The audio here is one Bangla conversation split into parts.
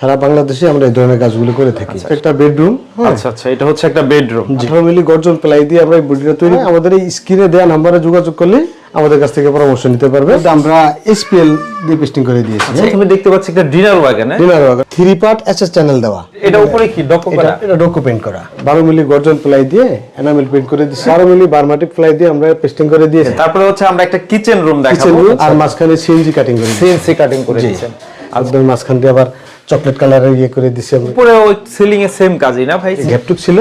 সারা বাংলাদেশে আমরা এই ধরনের কাজগুলো করে থাকি। একটা বেডরুম আচ্ছা আচ্ছা এটা হচ্ছে একটা বেডরুম আঠারো মিলি গর্জন প্লাই দিয়ে আমরা এই বডিটা তৈরি আমাদের এই স্ক্রিনে দেওয়া নাম্বারে যোগাযোগ করলে আমাদের কাছ থেকে পরামর্শ নিতে পারবে। আমরা এসপিএল দিয়ে পেস্টিং করে দিয়েছি। তুমি দেখতে পাচ্ছি একটা dinner wagon dinner wagon three part SS channel দেওয়া। এটা উপরে কি ডকো এটা করা? এটা ডোকো পেন্ট করা। বারো মিলি গর্জন প্লাই দিয়ে এনামেল পেন্ট করে দিচ্ছি বারো মিলি বারমাটিক প্লাই দিয়ে আমরা পেস্টিং করে দিয়েছি। তারপরে হচ্ছে আমরা একটা কিচেন রুম দেখাবো। আর মাঝখানে সিএনজি কাটিং করে সিএনসি কাটিং করে দিয়েছেন। একদম মাঝখান দিয়ে আবার চকলেট কালারের ইয়ে করে দিছি আমরা উপরে ওই সিলিং এ সেম কাজই না ভাই? গ্যাপটুক ছিল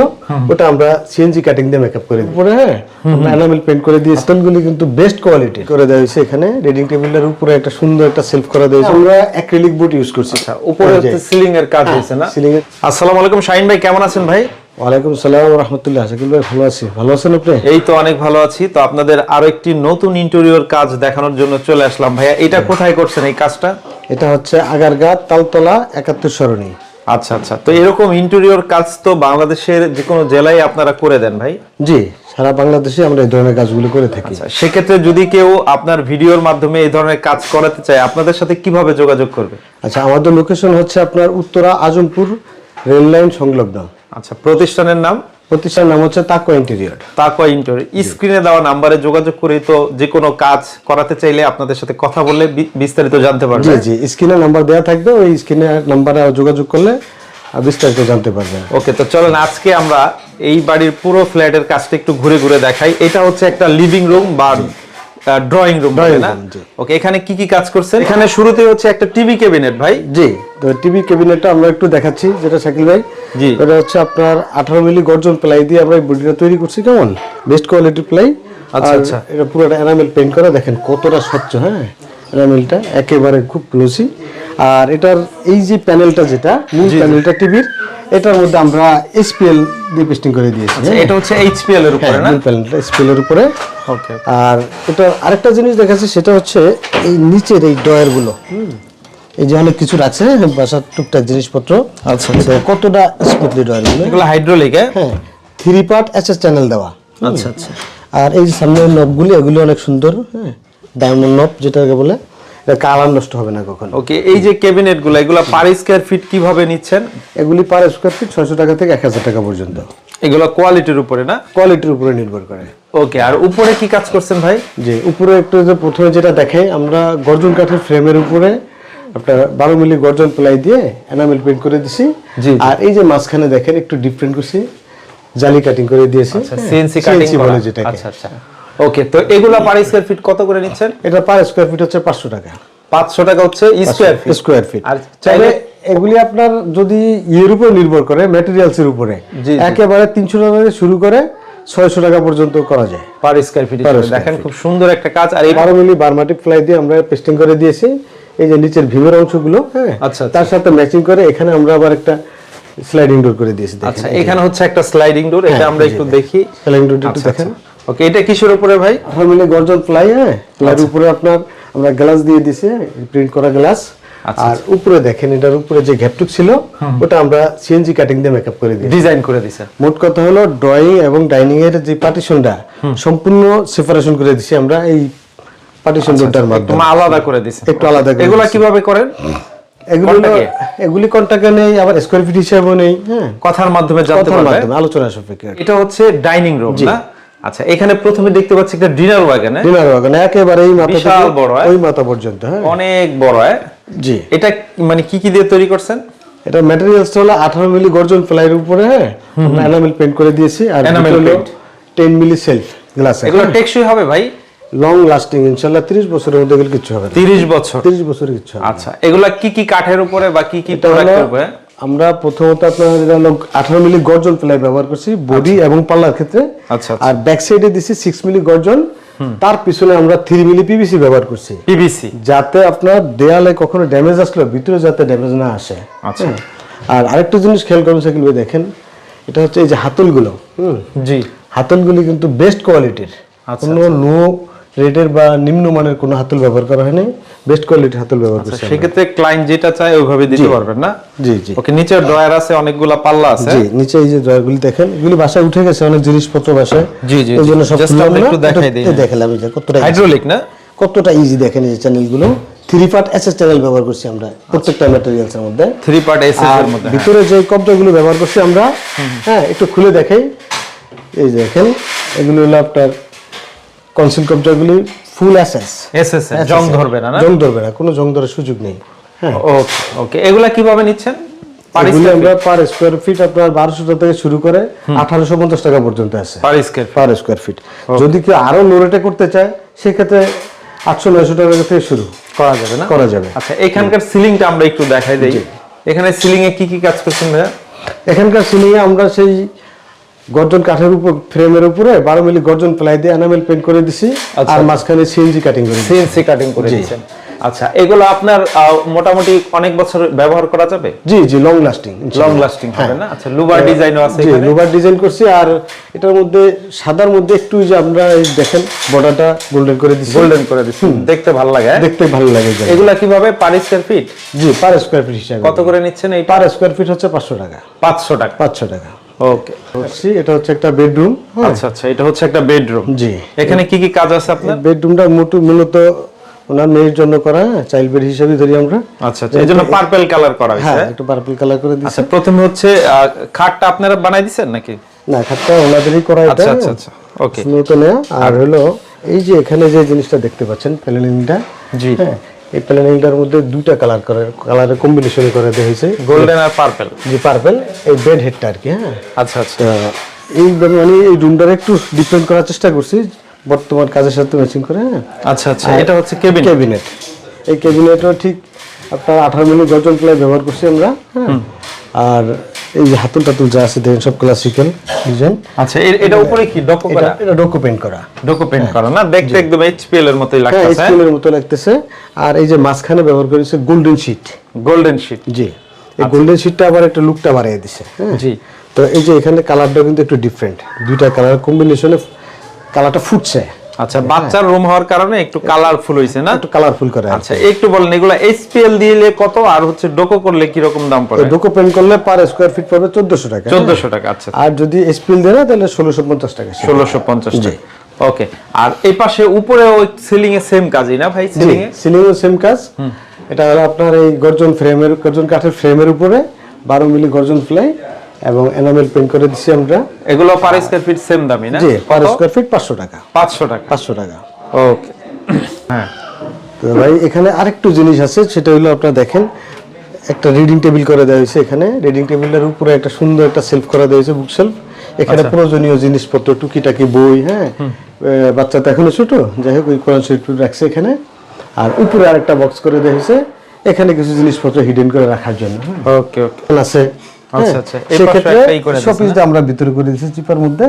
ওটা আমরা সিএনজি কাটিং দিয়ে মেকআপ করে দিই। উপরে হ্যাঁ। আমরা এনামেল পেন্ট করে দিয়ে স্টোনগুলি কিন্তু বেস্ট কোয়ালিটি করে দেওয়া হয়েছে এখানে রেডিং টেবিলের উপরে একটা সুন্দর একটা সেলফ করা দেওয়া হয়েছে। আমরা অ্যাক্রিলিক বোর্ড ইউজ করছি। উপরে হচ্ছে সিলিং এর কাজ হয়েছে না? সিলিং এর আসসালামু আলাইকুম শাহিন ভাই কেমন আছেন ভাই? ওয়ালাইকুম সালাম রহমতুল্লাহ। শাকিল ভাই ভালো আছি। ভালো আছেন আপনি? এই তো অনেক ভালো আছি। তো আপনাদের আরও একটি নতুন ইন্টেরিয়র কাজ দেখানোর জন্য চলে আসলাম। ভাইয়া এটা কোথায় করছেন এই কাজটা? এটা হচ্ছে আগারগা তালতলা একাত্তর সরণি। আচ্ছা আচ্ছা। তো এরকম ইন্টেরিয়র কাজ তো বাংলাদেশের যে কোনো জেলায় আপনারা করে দেন ভাই? জি সারা বাংলাদেশে আমরা এই ধরনের কাজগুলো করে থাকি। আচ্ছা, সেক্ষেত্রে যদি কেউ আপনার ভিডিওর মাধ্যমে এই ধরনের কাজ করাতে চায় আপনাদের সাথে কীভাবে যোগাযোগ করবে? আচ্ছা আমাদের লোকেশন হচ্ছে আপনার উত্তরা আজমপুর রেল লাইন সংলগ্ন। আচ্ছা প্রতিষ্ঠানের নাম? প্রতিষ্ঠানের নাম হচ্ছে তাকো ইন্টেরিয়র। তাকওয়া ইন্টেরিয়র। স্ক্রিনে দেওয়া নাম্বারে যোগাযোগ করে তো যে কোনো কাজ করাতে চাইলে আপনাদের সাথে কথা বললে বিস্তারিত জানতে জি পারবে। জি স্ক্রিনে নাম্বার দেওয়া থাকবে ওই স্ক্রিনে নাম্বারে যোগাযোগ করলে বিস্তারিত জানতে পারবেন ওকে তো চলেন আজকে আমরা এই বাড়ির পুরো ফ্ল্যাটের কাজটা একটু ঘুরে ঘুরে দেখাই। এটা হচ্ছে একটা লিভিং রুম বা ড্রয়িং রুম না? ওকে এখানে কি কি কাজ করছেন? এখানে শুরুতে হচ্ছে একটা টিভি ক্যাবিনেট ভাই। জি। তো টিভি ক্যাবিনেটটা আমরা একটু দেখাচ্ছি যেটা শাকিল ভাই। জি। এটা হচ্ছে আপনার আঠারো মিলি গর্জন প্লাই দিয়ে আমরা এই বডিটা তৈরি করছি কেমন? বেস্ট কোয়ালিটির প্লাই। আচ্ছা, আচ্ছা। এটা পুরোটা এনামেল পেন্ট করা দেখেন কতটা স্বচ্ছ হ্যাঁ? এনামেলটা একেবারে খুব ক্লোসি আর এটার এই যে প্যানেলটা যেটা মূল প্যানেলটা টিভির এটার মধ্যে আমরা এসপিএল দিয়ে পেস্টিং করে দিয়েছি। হ্যাঁ? এটা হচ্ছে এইচপিএল এর উপরে না? প্যানেলটা এসপিএল এর উপরে। ওকে আর এটা আরেকটা জিনিস দেখাচ্ছি সেটা হচ্ছে এই নিচের এই ডয়ারগুলো এই যে অনেক কিছু রাখছে বাসার টুকটাক জিনিসপত্র। আচ্ছা তো কতটা স্মুথলি ডয়ারগুলো এগুলো হাইড্রোলিক হ্যাঁ? থ্রি পার্ট এসএস চ্যানেল দেওয়া। আচ্ছা আচ্ছা। আর এই যে সামনের নবগুলি এগুলো অনেক সুন্দর হ্যাঁ। ডায়মন্ড নব যেটাকে বলে। কালার নষ্ট হবে না কখনো। ওকে এই যে ক্যাবিনেটগুলো এগুলো পার স্কয়ার ফিট কীভাবে নিচ্ছেন? এগুলি পার স্কোয়ার ফিট ছয়শো টাকা থেকে এক হাজার টাকা পর্যন্ত। এগুলো কোয়ালিটির উপরে না? কোয়ালিটির উপরে নির্ভর করে। ওকে আর উপরে কি কাজ করছেন ভাই? যে উপরে একটু যে প্রথমে যেটা দেখাই আমরা গর্জন কাঠের ফ্রেমের উপরে আপনার বারো মিলি গর্জন প্লাই দিয়ে এনামেল পেন্ট করে দিছি। আর এই যে মাঝখানে দেখেন একটু ডিফারেন্ট করছি। জালি কাটিং করে দিয়েছি। সিএনসি কাটিং বলে যেটাকে। আচ্ছা আচ্ছা। ওকে তো এগুলো পার স্কয়ার ফিট কত করে নিচ্ছেন? এটা পার স্কোয়ার ফিট হচ্ছে পাঁচশো টাকা। পাঁচশো টাকা হচ্ছে স্কয়ার ফিট স্কোয়ার ফিট আর চাইলে এগুলি আপনার যদি ইয়ের উপর নির্ভর করে ম্যাটেরিয়ালস এর উপরে। একেবারে তিনশো টাকা থেকে শুরু করে ছয়শো টাকা পর্যন্ত করা যায়। পার স্কয়ার ফিট দেখেন খুব সুন্দর একটা কাজ। আর এই বারো মিলি বারমাটিক ফ্লাই দিয়ে আমরা পেস্টিং করে দিয়েছি। এই যে নিচের ভিমের অংশগুলো হ্যাঁ আচ্ছা, আচ্ছা। তার সাথে ম্যাচিং করে এখানে আমরা আবার একটা স্লাইডিং ডোর করে দিয়েছি আচ্ছা এখানে হচ্ছে একটা স্লাইডিং ডোর এটা আমরা একটু দেখি। স্লাইডিং ডোরটা একটু আচ্ছা, দেখেন। ওকে এটা কিসের উপরে ভাই? আঠারো মিলি গর্জন ফ্লাই হ্যাঁ? ফ্লাইয়ের আচ্ছা। উপরে আপনার আমরা গ্লাস দিয়ে দিছি প্রিন্ট করা গ্লাস। আচ্ছা, আর উপরে দেখেন এটার উপরে যে গ্যাপটুক ছিল ওটা আমরা সিএনজি কাটিং দিয়ে মেকআপ করে দিই ডিজাইন করে দিছে। মোট কথা হলো ড্রয়িং এবং ডাইনিং এর যে পার্টিশনটা সম্পূর্ণ সেপারেশন করে দিছি আমরা এই পার্টিশন একদম মাধ্যমে। আলাদা করে দিছে। একটু আলাদা করে এগুলা কীভাবে করেন? এগুলো? এগুলি কন্টাকে নেই আবার স্কোয়ার ফিট হিসাবেও নেই হ্যাঁ। কথার মাধ্যমে জানতে পারবে। আলোচনা সাপেক্ষে এটা হচ্ছে ডাইনিং রুম না? আচ্ছা এখানে প্রথমে দেখতে পাচ্ছি একটা ডিনার ওয়াগন ডিনার ওয়াগন একেবারে এই মাথা বিশাল বড়, হ্যাঁ? ওই মাথা পর্যন্ত হ্যাঁ। অনেক বড় হ্যাঁ? জি। এটা মানে কি কি দিয়ে তৈরি করছেন? এটা ম্যাটেরিয়ালসটা হলো আঠারো মিলি গর্জন প্লাইয়ের উপরে হ্যাঁ? এনামেল পেন্ট করে দিয়েছি আর Enamel paint। Ten milli shelf glass এগুলো টেকসই হবে ভাই? লং লাস্টিং ইনশাল্লাহ তিরিশ বছরের মধ্যে এগুলো কিচ্ছু হবে না। তিরিশ বছর। তিরিশ বছরের কিচ্ছু হবে না। আচ্ছা এগুলা কি কি কাঠের উপরে বা কি কি প্রোডাক্টের উপরে? আমরা প্রথমত আপনার যেটা হলো আঠারো মিলি গর্জন প্লাই ব্যবহার করছি বডি এবং পাল্লার ক্ষেত্রে। আচ্ছা আর ব্যাক সাইডে দিছি সিক্স মিলি গর্জন। তার পিছনে আমরা থ্রি মিলি পিভিসি ব্যবহার করছি। পিভিসি যাতে আপনার দেয়ালে কখনো ড্যামেজ আসলে ভিতরে যাতে ড্যামেজ না আসে। আচ্ছা। আর আরেকটা জিনিস খেয়াল করুন সেগুলো দেখেন এটা হচ্ছে এই যে হাতলগুলো হুম। জি। হাতলগুলি কিন্তু বেস্ট কোয়ালিটির আচ্ছা, কোনো লো রেটের বা নিম্নমানের কোনো হাতল ব্যবহার করা হয়নি বেস্ট কোয়ালিটির হাতল ব্যবহার করছি। আচ্ছা, সেক্ষেত্রে ক্লায়েন্ট যেটা চায় ওইভাবে দিতে পারবেন না? জি জি। ওকে নিচের ড্রয়ার আছে অনেকগুলা পাল্লা আছে। জি নিচে এই যে ড্রয়ারগুলি দেখেন এগুলি বাসায় উঠে গেছে অনেক জিনিসপত্র বাসায়। জি, জি, সব একটু দেখাই দিই। দেখালাম কতটা হাইড্রোলিক না? কতটা ইজি দেখেন এই চ্যানেলগুলো থ্রি পার্ট এসএস চ্যানেল ব্যবহার করছি আমরা প্রত্যেকটা ম্যাটেরিয়ালসের মধ্যে। থ্রি পার্ট এস আর এর মধ্যে হ্যাঁ। ভিতরে যে কবজাগুলো ব্যবহার করছি আমরা হ্যাঁ একটু খুলে দেখাই। এই যে দেখেন এগুলো হলো আপনার কনসিল কবজাগুলি ফুল এসএস। এস এস জং ধরবে না না? জং ধরবে না কোনো জং ধরার সুযোগ নেই। হ্যাঁ। ওকে ওকে। এগুলা কীভাবে নিচ্ছেন? পার স্কয়ার আমরা পার স্কোয়ার ফিট আপনার বারোশো থেকে শুরু করে আঠারোশো পঞ্চাশ টাকা পর্যন্ত আছে। Per square per square feet যদি কেউ আরও লো রেটে করতে চায় সেক্ষেত্রে আটশো নয়শো টাকা থেকে শুরু। করা যাবে না? করা যাবে। আচ্ছা এখানকার সিলিংটা আমরা একটু দেখাই দেই। এখানে সিলিং এ কি কি কাজ করছেন ভাইয়া? এখানকার সিলিং এ আমরা সেই গর্জন কাঠের উপর ফ্রেমের উপরে বারো মিলি গর্জন প্লাই দিয়ে এনামেল পেন্ট করে দিছি আচ্ছা। আর মাঝখানে সিএনজি কাটিং করে সিএনসি কাটিং করে। দিয়েছেন আচ্ছা এগুলো আপনার মোটামুটি অনেক বছর ব্যবহার করা যাবে? জি জি লং লাস্টিং লং লাস্টিং হবে না? আচ্ছা লুবার ডিজাইনও আছে হ্যাঁ। এখানে। লোবার ডিজাইন করছি আর এটার মধ্যে সাদার মধ্যে একটু যে আমরা দেখেন বর্ডারটা গোল্ডেন করে দিছি। গোল্ডেন করে দিচ্ছেন দেখতে ভালো লাগে হ্যাঁ? দেখতে ভালো লাগে। এগুলা কীভাবে? পার স্কয়ার ফিট জি পার স্কোয়ার ফিট হিসাবে। কত করে নিচ্ছেন এই পার স্কোয়ার ফিট হচ্ছে পাঁচশো টাকা। পাঁচশো টাকা। পাঁচশো টাকা। ওকে এটা হচ্ছে একটা বেডরুম আচ্ছা আচ্ছা এটা হচ্ছে একটা বেডরুম। জি। এখানে কি কি কাজ আছে আপনার? বেডরুমটা মোটু মূলত ওনার মেয়ের জন্য করা চাইল্ড বেড হিসেবে ধরি আমরা। আচ্ছা আচ্ছা এই পার্পল কালার করা হ্যাঁ একটু পার্পল কালার করে দিচ্ছি। আচ্ছা প্রথমে হচ্ছে খাটটা আপনারা বানাই দিছেন নাকি? না খাটটা ওনাদেরই করা এটা আচ্ছা আচ্ছা আচ্ছা ওকে মূলত নেয়া। আর হলো এই যে এখানে যে জিনিসটা দেখতে পাচ্ছেন প্যানেলিংটা জি। হ্যাঁ এই প্যানেলিংটার মধ্যে দুইটা কালার করে কালারের কম্বিনেশন করে হয়েছে। গোল্ডেন আর পার্পল যে পার্পল এই বেড হেডটা আর কি হ্যাঁ। আচ্ছা আচ্ছা। এই মানে এই রুমটার একটু ডিফারেন্ট করার চেষ্টা করছি বর্তমান কাজের সাথে ম্যাচিং করে হ্যাঁ। আচ্ছা আচ্ছা এটা হচ্ছে কেবিন ক্যাবিনেট এই ক্যাবিনেটও ঠিক আপনার আঠারো মিলি গর্জন প্লাই ব্যবহার করছি আমরা হ্যাঁ। আর এই যে হাতুল টাতুল যা আছে দেখেন সব ক্লাসিক্যাল ডিজাইন আচ্ছা এর- এটা উপরে কি? ডকো করা? এটা ডোকো পেন্ট করা। ডকো পেন্ট করা না? দেখতে একদম এইচপিএল এর মতোই হ্যাঁ লাগতেছে স্কুলের মতো লাগতেছে। আর এই যে মাঝখানে ব্যবহার করেছে গোল্ডেন শিট গোল্ডেন শিট জি। এই গোল্ডেন শিটটা আবার একটা লুকটা বাড়িয়ে দিছে হ্যাঁ। জি। তো এই যে এখানে কালারটা কিন্তু একটু ডিফারেন্ট দুইটা কালার কম্বিনেশনে কালারটা ফুটছে। আচ্ছা বাচ্চার রুম হওয়ার কারণে একটু কালারফুল হইছে না? একটু কালারফুল করে আচ্ছা একটু বলেন এগুলা এইচপিএল দিলে কত আর হচ্ছে ডোকো করলে কি রকম দাম পড়ে? ডোকো পেন্ট করলে পার স্কোয়ার ফিট পড়বে চোদ্দশো টাকা হ্যাঁ? চোদ্দশো টাকা আচ্ছা। আর যদি এসপিএল দেয় না তাহলে ষোলোশো পঞ্চাশ টাকা সেটা। ষোলোশো পঞ্চাশ টাকা। ওকে আর এই পাশে উপরে ওই সিলিং এ সেম কাজই না ভাই? সিলিং এ? সিলিং এ সেম কাজ এটা হলো আপনার এই গর্জন ফ্রেমের গর্জন কাঠের ফ্রেমের উপরে বারো মিলি গর্জন ফ্লাই এবং এনামেল পেন্ট করে দিচ্ছি আমরা। এগুলো পার স্কয়ার ফিট সেম দামই না? জি পার স্কোয়ার ফিট পাঁচশো টাকা। পাঁচশো টাকা। পাঁচশো টাকা। ওকে হ্যাঁ। তো ভাই এখানে আরেকটু জিনিস আছে সেটা হলো আপনারা দেখেন একটা রিডিং টেবিল করে দেওয়া হয়েছে এখানে। রিডিং টেবিলের উপরে একটা সুন্দর একটা সেলফ করা দেওয়া হয়েছে বুক সেলফ এখানে প্রয়োজনীয় জিনিসপত্র টুকিটাকি বই হ্যাঁ? বাচ্চা তো এখনও ছোট যাই হোক ওই কোরআন শরীফ রাখছে এখানে। আর উপরে আরেকটা বক্স করে দেওয়া হয়েছে এখানে কিছু জিনিসপত্র হিডেন করে রাখার জন্য হ্যাঁ। ওকে ওকে আছে আচ্ছা, আচ্ছা। এই পাশে সেক্ষেত্রে একটাই করে দিয়েছে শপিসটা আমরা ভিতরে করে দিয়েছি চিপার মধ্যে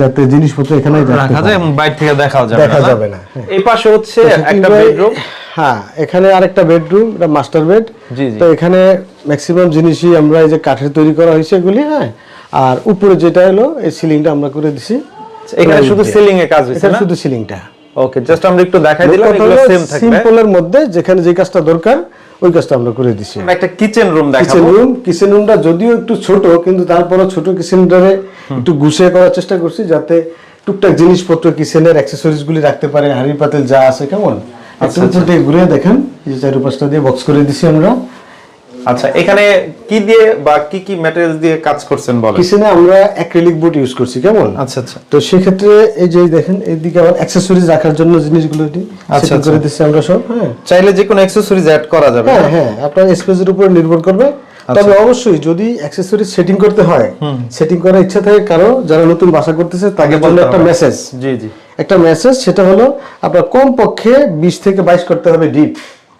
যাতে জিনিসপত্র এখানে রাখা যায় এবং বাইরে থেকে দেখাও যাবে দেখা না, না যাবে না। এই পাশে হচ্ছে একটা বেডরুম হ্যাঁ এখানে আরেকটা বেডরুম এটা মাস্টার বেড। তো এখানে ম্যাক্সিমাম জিনিসই আমরা এই যে কাঠের তৈরি করা হয়েছে এগুলি হ্যাঁ আর উপরে যেটা হলো এই সিলিংটা আমরা করে দিছি। এখানে শুধু সিলিং এ কাজ না? শুধু সিলিংটা ওকে জাস্ট আমরা একটু দেখাই দিলাম এগুলো সেম থাকবে। সিম্পলের মধ্যে যেখানে যে কাজটা দরকার ওই কাজটা আমরা করে দিছি। আমরা একটা kitchen room kitchen room kitchen রুমটা যদিও একটু ছোট কিন্তু তারপরে ছোট কিচেন কিচেনটারে একটু গুছিয়ে করার চেষ্টা করছি যাতে টুকটাক জিনিসপত্র কিচেনের অ্যাক্সেসরিজ গুলি রাখতে পারে হাড়ি পাতিল যা আছে কেমন? আচ্ছা, আপনি ঘুরে দেখেন এই দিয়ে বক্স করে দিছি আমরা। আচ্ছা এখানে কি দিয়ে বা কি কি ম্যাটেরিয়ালস দিয়ে কাজ করছেন বলেন? কিচেনে আমরা অ্যাক্রিলিক বোর্ড ইউজ করছি কেমন? আচ্ছা আচ্ছা। তো সেক্ষেত্রে এই যে দেখেন এইদিকে আবার অ্যাক্সেসরিজ রাখার জন্য জিনিসগুলো আচ্ছা, সেটিং করে আচ্ছা। দিচ্ছি আমরা সব হ্যাঁ। চাইলে যে কোনো অ্যাকসেসরিজ অ্যাড করা যাবে হ্যাঁ হ্যাঁ আপনার স্পেসের উপর নির্ভর করবে। আচ্ছা। তবে অবশ্যই যদি অ্যাক্সেসরিজ সেটিং করতে হয় সেটিং করার ইচ্ছা থাকে কারও যারা নতুন বাসা করতেছে তাকে জন্য একটা মেসেজ জি জি। একটা মেসেজ সেটা হলো আপনার কম পক্ষে বিশ থেকে বাইশ করতে হবে ডিপ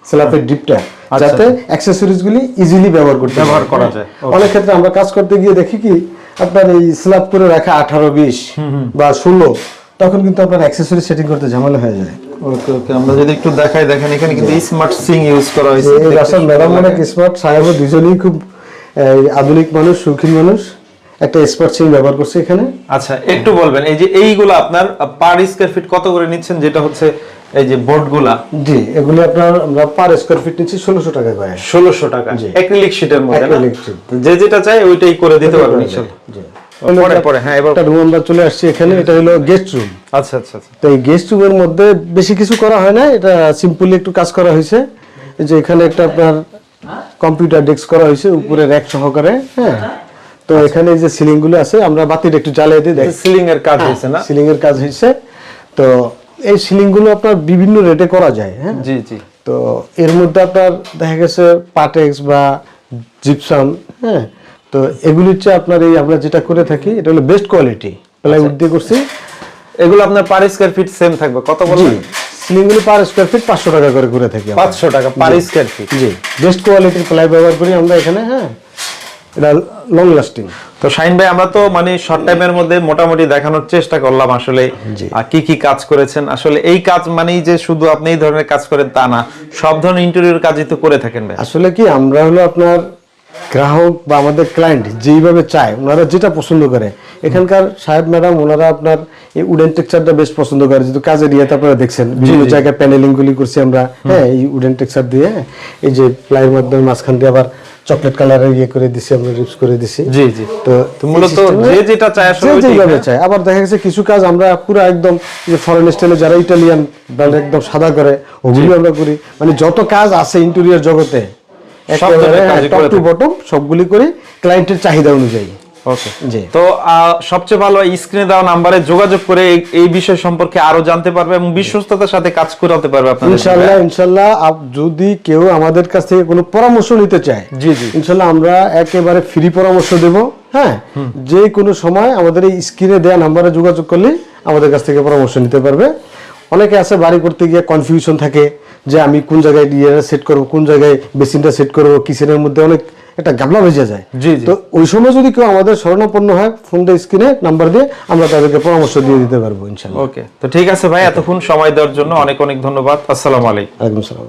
স্ল্যাপের ডিপটা যাতে অ্যাক্সেসরিজ গুলি ইজিলি ব্যবহার করতে আচ্ছা। ব্যবহার করা হ্যাঁ। যায়। অনেক ক্ষেত্রে আমরা কাজ করতে গিয়ে দেখি কি আপনার এই স্ল্যাব করে রাখা আঠারো বিশ বা ষোলো তখন কিন্তু আপনার অ্যাক্সেসরি সেটিং করতে ঝামেলা হয়ে যায় ওকে ওকে আমরা যদি একটু দেখাই দেখেন এখানে কিন্তু স্মার্ট সিং ইউজ করা হয়েছে ম্যাডাম। অনেক স্মার্ট সাহেব দুজনেই খুব আধুনিক মানুষ শৌখিন মানুষ একটা স্মার্ট সিম ব্যবহার করছে এখানে আচ্ছা একটু বলবেন এই যে এইগুলো আপনার পার স্কয়ার ফিট কত করে নিচ্ছেন যেটা হচ্ছে এই যে বোর্ডগুলা জি এগুলি আপনার আমরা পার স্কোয়ার ফিট নিচ্ছি ষোলোশো টাকা করে। ষোলোশো টাকা। অ্যাক্রিলিক শীটের মধ্যে? Acrylic sheet। যে যেটা চাই ওইটাই করে দিতে পারবেন ইনশাল্লাহ। জি। পরে পরে হ্যাঁ এবার একটা রুম আমরা চলে আসছি এখানে এটা হলো গেস্ট রুম আচ্ছা আচ্ছা আচ্ছা। তো এই গেস্ট রুমের মধ্যে বেশি কিছু করা হয় না এটা সিম্পলি একটু কাজ করা হয়েছে। এই যে এখানে একটা আপনার কম্পিউটার ডেস্ক করা হয়েছে উপরে র্যাক সহকারে হ্যাঁ। তো এখানে যে সিলিংগুলো আছে আমরা বাতিটা একটু জ্বালিয়ে দিই সিলিং এর কাজ হয়েছে না? সিলিং এর কাজ হয়েছে। তো এই সিলিংগুলো আপনার বিভিন্ন রেটে করা যায় হ্যাঁ? জি জি। তো এর মধ্যে আপনার দেখা গেছে পাটেক্স বা জিপসাম হ্যাঁ? তো এগুলির চেয়ে আপনার এই আমরা যেটা করে থাকি এটা হলো বেস্ট কোয়ালিটি প্লাইউড দিয়ে করছি। এগুলো আপনার পার স্কয়ার ফিট সেম থাকবে। কত বলবেন সিলিংগুলো পার স্কোয়ার ফিট পাঁচশো টাকা করে করে থাকি। পাঁচশো টাকা পার স্কয়ার ফিট জি। বেস্ট কোয়ালিটির প্লাই ব্যবহার করি আমরা এখানে হ্যাঁ? এটা লং লাস্টিং তো শাইন ভাই আমরা তো মানে শর্ট টাইমের মধ্যে মোটামুটি দেখানোর চেষ্টা করলাম আসলে আর কি কি কাজ করেছেন। আসলে এই কাজ মানেই যে শুধু আপনি এই ধরনের কাজ করেন তা না সব ধরনের ইন্টেরিয়র কাজই তো করে থাকেন ভাই। আসলে কি আমরা হলো আপনার গ্রাহক বা আমাদের ক্লায়েন্ট যেইভাবে চায় ওনারা যেটা পছন্দ করে। এখানকার সাহেব ম্যাডাম ওনারা আপনার এই উডেন টেক্সচারটা বেশ পছন্দ করে। যেহেতু কাজের ইয়েতে আপনারা দেখছেন বিভিন্ন জায়গায় প্যানেলিং গুলি করছি আমরা। হ্যাঁ এই উডেন টেক্সচার দিয়ে এই যে প্লাইয়ের মাধ্যমে মাঝখান দিয়ে আবার চকলেট কালারের ইয়ে করে দিছি আমরা রিপস করে দিছি। জি জি। তো মূলত যে যেটা চায় আসলে যেভাবে হ্যাঁ? চায়। আবার দেখা গেছে কিছু কাজ আমরা পুরো একদম যে ফরেন স্টাইলে যারা ইটালিয়ান একদম সাদা করে ওগুলি আমরা করি। মানে যত কাজ আছে ইন্টেরিয়র জগতে কাজই টপ টু বটম সবগুলি করি ক্লায়েন্টের চাহিদা অনুযায়ী। ওকে জি। তো সবচেয়ে ভালো স্ক্রিনে দেওয়া নাম্বারে যোগাযোগ করে এই- বিষয় সম্পর্কে আরও জানতে পারবে এবং বিশ্বস্ততার সাথে কাজ করাতে পারবে আপনাদের যদি কেউ আমাদের কাছ থেকে কোনো পরামর্শ নিতে চায় জি, জি। আমরা একেবারে ফ্রি পরামর্শ দেব হ্যাঁ? যে কোনো সময় আমাদের এই স্ক্রিনে দেওয়া নাম্বারে যোগাযোগ করলে আমাদের কাছ থেকে পরামর্শ নিতে পারবে। অনেকে আছে বাড়ি করতে গিয়ে কনফিউশন থাকে যে আমি কোন জায়গায় ইয়ে সেট করব কোন জায়গায় বেসিনটা সেট করব কিচেনের মধ্যে অনেক একটা গামলা ভেজে যায়। তো ওই সময় যদি কেউ আমাদের শরণাপন্ন হয় ফোন দিয়ে স্ক্রিনে নাম্বার দিয়ে আমরা তাদেরকে পরামর্শ দিয়ে দিতে পারব ইনশাল্লাহ। ওকে তো ঠিক আছে ভাই এতক্ষণ সময় দেওয়ার জন্য অনেক অনেক ধন্যবাদ। আসসালামু আলাইকুম। আলাইকুম সালাম